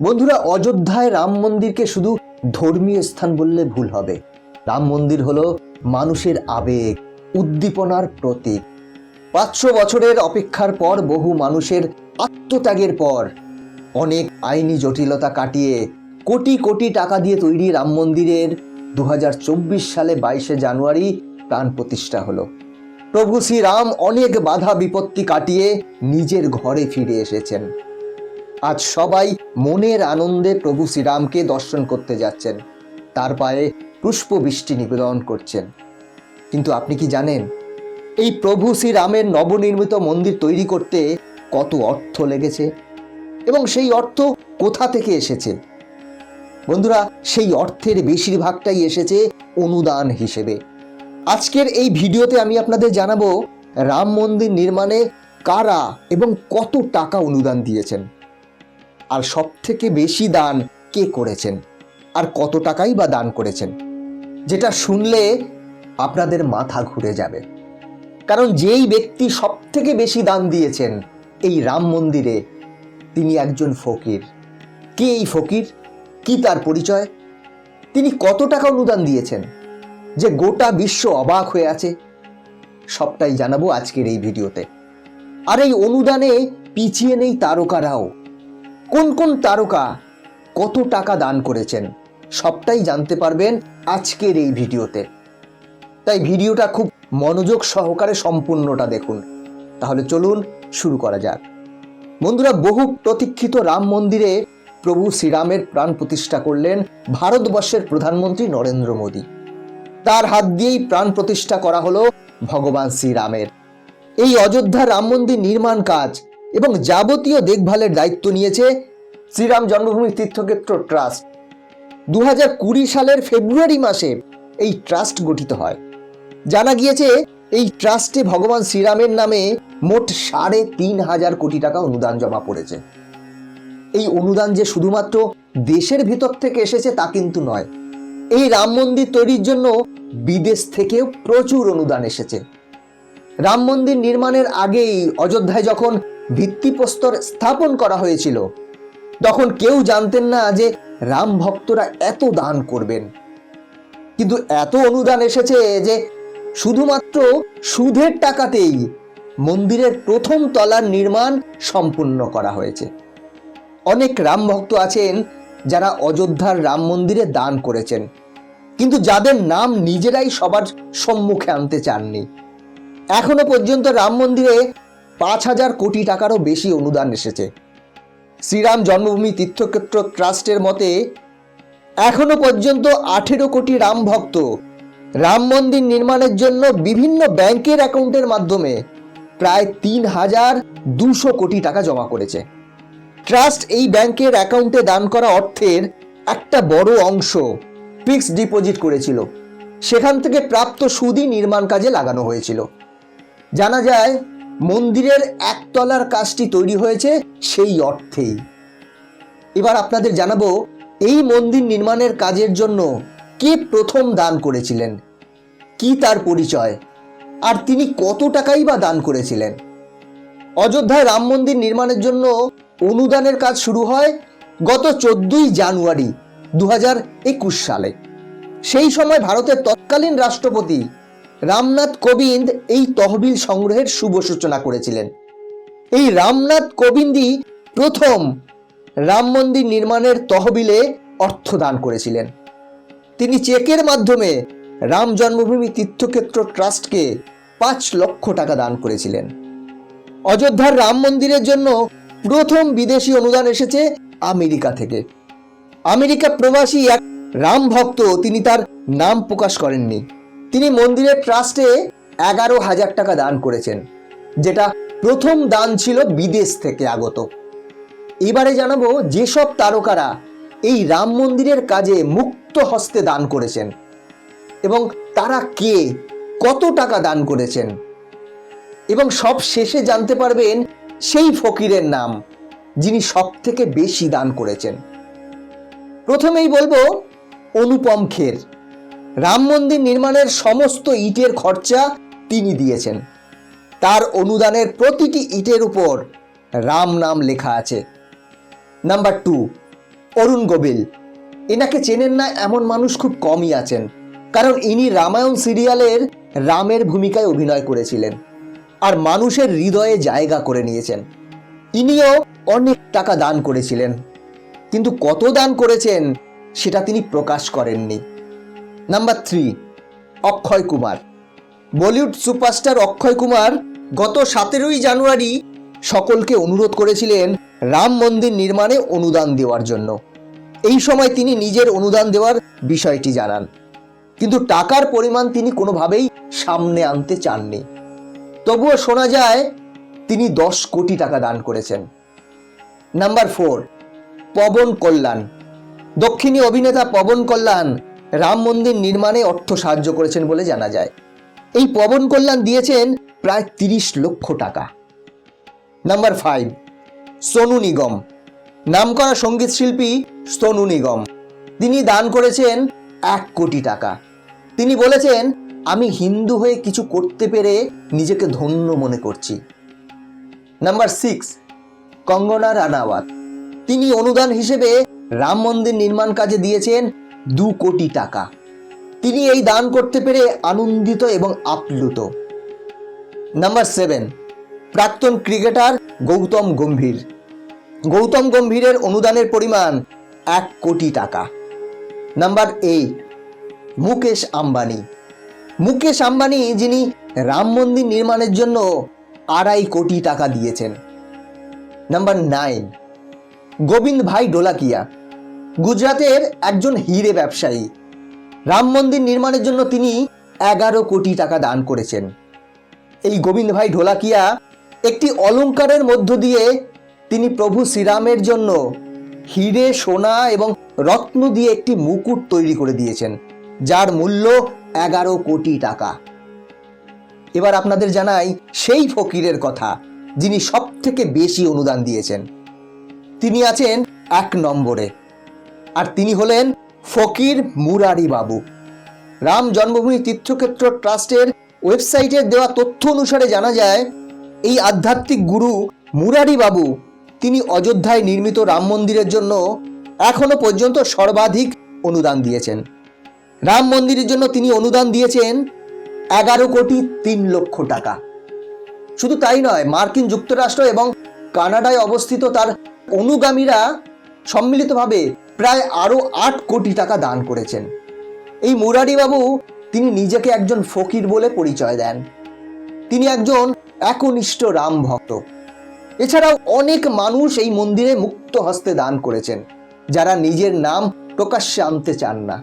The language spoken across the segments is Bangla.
বন্ধুরা, অযোধ্যায় রাম মন্দিরকে শুধু ধর্মীয় স্থান বললে ভুল হবে। রাম মন্দির হলো মানুষের আবেগ, উদ্দীপনার প্রতীক। পাঁচশো বছরের অপেক্ষার পর বহু মানুষের আত্মত্যাগের পর অনেক আইনি জটিলতা কাটিয়ে কোটি কোটি টাকা দিয়ে তৈরি রাম মন্দিরের দু হাজার চব্বিশ সালে বাইশে জানুয়ারি প্রাণ প্রতিষ্ঠা হলো। প্রভু শ্রীরাম অনেক বাধা বিপত্তি কাটিয়ে নিজের ঘরে ফিরে এসেছেন। আজ সবাই মনের আনন্দে প্রভু শ্রীরামকে দর্শন করতে যাচ্ছেন। তার পায়ে পুষ্পবৃষ্টি নিবেদন করছেন। কিন্তু আপনি কি জানেন, এই প্রভু শ্রীরামের নবনির্মিত মন্দির তৈরি করতে কত অর্থ লেগেছে? এবং সেই অর্থ কোথা থেকে এসেছে? বন্ধুরা, সেই অর্থের বেশিরভাগটাই এসেছে অনুদান হিসেবে। আজকের এই ভিডিওতে আমি আপনাদের জানাব, রাম মন্দির নির্মাণে কারা এবং কত টাকা অনুদান দিয়েছেন। আর সব থেকে বেশি দান কে করেছেন? আর কত টাকাই বা দান করেছেন? যেটা শুনলে আপনাদের মাথা ঘুরে যাবে। কারণ যেই ব্যক্তি সব থেকে বেশি দান দিয়েছেন, এই রাম মন্দিরে তিনি একজন ফকির। কে এই ফকির? কি তার পরিচয়? তিনি কত টাকা অনুদান দিয়েছেন? যে গোটা বিশ্ব অবাক হয়ে আছে। সবটাই জানাব আজকের এই ভিডিওতে। আর এই অনুদানে পিছিয়ে নেই তারকারাও। কোন কোন তারকা কত টাকা দান করেছেন সবটাই জানতে পারবেন আজকের এই ভিডিওতে। তাই ভিডিওটা খুব মনোযোগ সহকারে সম্পূর্ণটা দেখুন। তাহলে চলুন শুরু করা যাক। বন্ধুরা, বহু প্রতীক্ষিত রাম মন্দিরে প্রভু শ্রীরামের প্রাণ প্রতিষ্ঠা করলেন ভারতবর্ষের প্রধানমন্ত্রী নরেন্দ্র মোদী। তার হাত দিয়েই প্রাণ প্রতিষ্ঠা করা হলো ভগবান শ্রীরামের। এই অযোধ্যা রাম মন্দির নির্মাণ কাজ এবং যাবতীয় দেখভালের দায়িত্ব নিয়েছে শ্রীরাম জন্মভূমি তীর্থক্ষেত্র ট্রাস্ট। দু সালের ফেব্রুয়ারি মাসে এই ট্রাস্ট গঠিত হয়। জানা গিয়েছে, এই ট্রাস্টে ভগবান শ্রীরামের নামে মোট সাড়ে তিন হাজার কোটি টাকা অনুদান জমা পড়েছে। এই অনুদান যে শুধুমাত্র দেশের ভিতর থেকে এসেছে তা কিন্তু নয়, এই রাম মন্দির তৈরির জন্য বিদেশ থেকেও প্রচুর অনুদান এসেছে। রাম মন্দির নির্মাণের আগেই অযোধ্যায় যখন ভিত্তিপ্রস্তর স্থাপন করা হয়েছিল। তখন কেউ জানতেন না যে রাম ভক্তরা এত দান করবেন। কিন্তু এত অনুদান এসেছে যে শুধুমাত্র সুদের টাকাতেই মন্দিরের প্রথম তলার নির্মাণ সম্পূর্ণ করা হয়েছে। অনেক রাম ভক্ত আছেন যারা অযোধ্যার রাম মন্দিরে দান করেছেন। কিন্তু যাদের নাম নিজেরাই সবার সম্মুখে আনতে চাননি। এখনও পর্যন্ত রাম মন্দিরে পাঁচ হাজার কোটি টাকারও বেশি অনুদান এসেছে। শ্রীরাম জন্মভূমি তীর্থক্ষেত্র ট্রাস্টের মতে, এখনও পর্যন্ত আঠেরো কোটি রাম ভক্ত রাম মন্দির নির্মাণের জন্য বিভিন্ন ব্যাংকের অ্যাকাউন্টের মাধ্যমে প্রায় তিন হাজার দুশো কোটি টাকা জমা করেছে। ট্রাস্ট এই ব্যাংকের অ্যাকাউন্টে দান করা অর্থের একটা বড় অংশ ফিক্সড ডিপোজিট করেছিল। সেখান থেকে প্রাপ্ত সুদই নির্মাণ কাজে লাগানো হয়েছিল। জানা যায় মন্দিরের একতলার কাজটি তৈরি হয়েছে সেই অর্থেই। এবার আপনাদের জানাব, এই মন্দির নির্মাণের কাজের জন্য কে প্রথম দান করেছিলেন? কি তার পরিচয়? আর তিনি কত টাকাই বা দান করেছিলেন? অযোধ্যায় রাম মন্দির নির্মাণের জন্য অনুদানের কাজ শুরু হয় গত চোদ্দই জানুয়ারি দু সালে। সেই সময় ভারতের তৎকালীন রাষ্ট্রপতি রামনাথ কোবিন্দ এই তহবিল সংগ্রহের শুভ সূচনা করেছিলেন। এই রামনাথ কোবিন্দই প্রথম রাম মন্দির নির্মাণের তহবিলে অর্থ দান করেছিলেন। তিনি চেকের মাধ্যমে রাম জন্মভূমি তীর্থক্ষেত্র ট্রাস্টকে পাঁচ লক্ষ টাকা দান করেছিলেন। অযোধ্যার রাম মন্দিরের জন্য প্রথম বিদেশি অনুদান এসেছে আমেরিকা থেকে। আমেরিকা প্রবাসী এক রাম ভক্ত, তিনি তার নাম প্রকাশ করেননি। তিনি মন্দিরের ট্রাস্টে এগারো হাজার টাকা দান করেছেন, যেটা প্রথম দান ছিল বিদেশ থেকে আগত। এবারে জানাব যেসব তারকারা এই রাম মন্দিরের কাজে মুক্ত হস্তে দান করেছেন এবং তারা কে, কত টাকা দান করেছেন। এবং সব শেষে জানতে পারবেন সেই ফকিরের নাম, যিনি সব থেকে বেশি দান করেছেন। প্রথমেই বলব অনুপম খের। রাম মন্দির নির্মাণের সমস্ত ইটের খরচা তিনি দিয়েছেন। তার অনুদানের প্রতিটি ইটের উপর রাম নাম লেখা আছে। Number two, Arun Govil. এনাকে চেনেন না এমন মানুষ খুব কমই আছেন, কারণ ইনি রামায়ণ সিরিয়ালের রামের ভূমিকায় অভিনয় করেছিলেন আর মানুষের হৃদয়ে জায়গা করে নিয়েছেন। ইনিও অনেক টাকা দান করেছিলেন, কিন্তু কত দান করেছেন সেটা তিনি প্রকাশ করেননি। Number three Akshay Kumar. Bollywood superstar Akshay Kumar গত সতেরোই জানুয়ারি সকলকে অনুরোধ করেছিলেন রাম মন্দির নির্মাণে অনুদান দেওয়ার জন্য। এই সময় তিনি নিজের অনুদান দেওয়ার বিষয়টি জানান। কিন্তু টাকার পরিমাণ তিনি কোনোভাবেই সামনে আনতে চাননি। তবুও শোনা যায়, তিনি দশ কোটি টাকা দান করেছেন। Number four Pawan Kalyan. দক্ষিণী অভিনেতা পবন কল্যাণ রাম মন্দির নির্মাণে অর্থ সাহায্য করেছেন বলে জানা যায়। এই পবন কল্যাণ দিয়েছেন প্রায় তিরিশ লক্ষ টাকা। Number five, Sonu Nigam. নামকরা সংগীত শিল্পী সোনু নিগম। তিনি দান করেছেন এক কোটি টাকা। তিনি বলেছেন, আমি হিন্দু হয়ে কিছু করতে পেরে নিজেকে ধন্য মনে করছি। Number six, Kangana Ranaut. তিনি অনুদান হিসেবে রাম মন্দির নির্মাণ কাজে দিয়েছেন দু কোটি টাকা। তিনি এই দান করতে পেরে আনন্দিত এবং আপ্লুত। নাম্বার সেভেন, প্রাক্তন ক্রিকেটার গৌতম গম্ভীর। গৌতম গম্ভীরের অনুদানের পরিমাণ এক কোটি টাকা। Number eight, Mukesh Ambani. Mukesh Ambani যিনি রাম মন্দির নির্মাণের জন্য আড়াই কোটি টাকা দিয়েছেন। নাম্বার নাইন, গোবিন্দ ভাই ডোলাকিয়া। গুজরাতের একজন হিরে ব্যবসায়ী। রাম মন্দির নির্মাণের জন্য তিনি এগারো কোটি টাকা দান করেছেন। এই গোবিন্দ ভাই ঢোলাকিয়া একটি অলংকারের মধ্য দিয়ে তিনি প্রভু শ্রীরামের জন্য হিরে, সোনা এবং রত্ন দিয়ে একটি মুকুট তৈরি করে দিয়েছেন, যার মূল্য এগারো কোটি টাকা। এবার আপনাদের জানাই সেই ফকিরের কথা, যিনি সব থেকে বেশি অনুদান দিয়েছেন। তিনি আছেন এক নম্বরে। আর তিনি হলেন ফকির মুরারি বাবু। রাম জন্মভূমি তীর্থক্ষেত্র ট্রাস্টের ওয়েবসাইটের দেওয়া তথ্য অনুসারে জানা যায়, এই আধ্যাত্মিক গুরু মুরারি বাবু তিনি অযোধ্যায় নির্মিত রাম মন্দিরের জন্য এখনও পর্যন্ত সর্বাধিক অনুদান দিয়েছেন। রাম মন্দিরের জন্য তিনি অনুদান দিয়েছেন এগারো কোটি তিন লক্ষ টাকা। শুধু তাই নয়, মার্কিন যুক্তরাষ্ট্র এবং কানাডায় অবস্থিত তার অনুগামীরা সম্মিলিতভাবে প্রায় আরও আট কোটি টাকা দান করেছেন। এই মুরারিবাবু তিনি নিজেকে একজন ফকির বলে পরিচয় দেন। তিনি একজন একনিষ্ঠ রাম ভক্ত। এছাড়াও অনেক মানুষ এই মন্দিরে মুক্ত হস্তে দান করেছেন, যারা নিজের নাম প্রকাশ্যে আনতে চান না।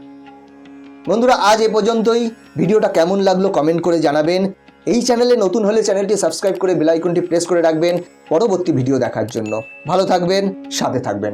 বন্ধুরা, আজ এ পর্যন্তই। ভিডিওটা কেমন লাগল কমেন্ট করে জানাবেন। এই চ্যানেলে নতুন হলে চ্যানেলটি সাবস্ক্রাইব করে বেল আইকনটি প্রেস করে রাখবেন। পরবর্তী ভিডিও দেখার জন্য। ভালো থাকবেন, সাথে থাকবেন।